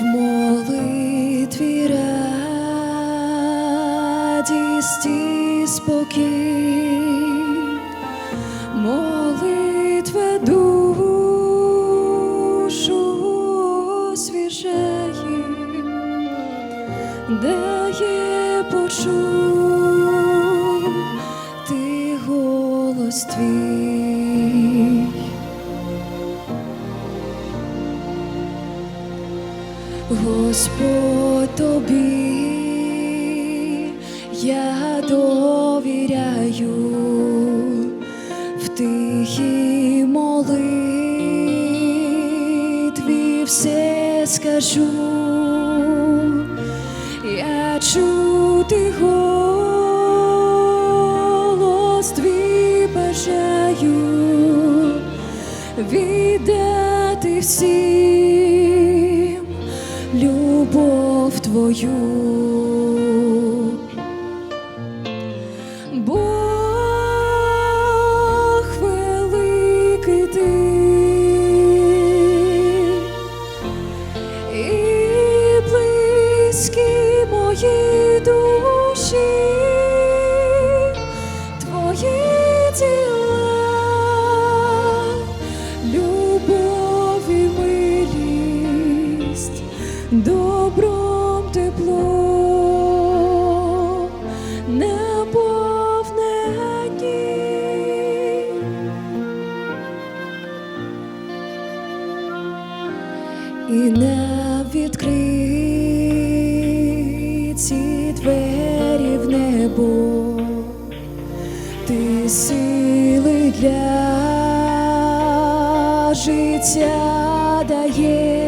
в молитві радість спокій, молитва душу освіжає, дає почути Господь тобі. Я довіряю в тихій молитві. Все скажу, я чути голос твій бажаю віддати всім любов твою. Добром тепло, наповнені. І на відкриті двері в небо, ти сили для життя даєш,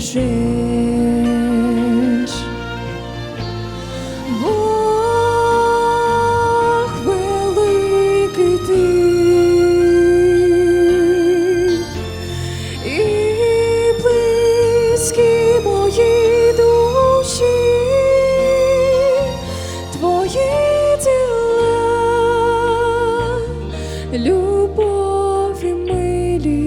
бережеш. Бог великий ти і близькі мої душі, твої діла, любов і милість,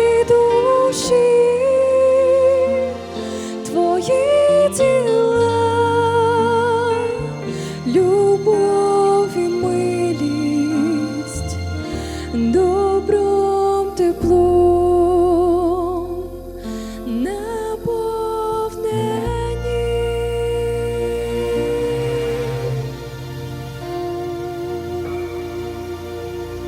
добром теплом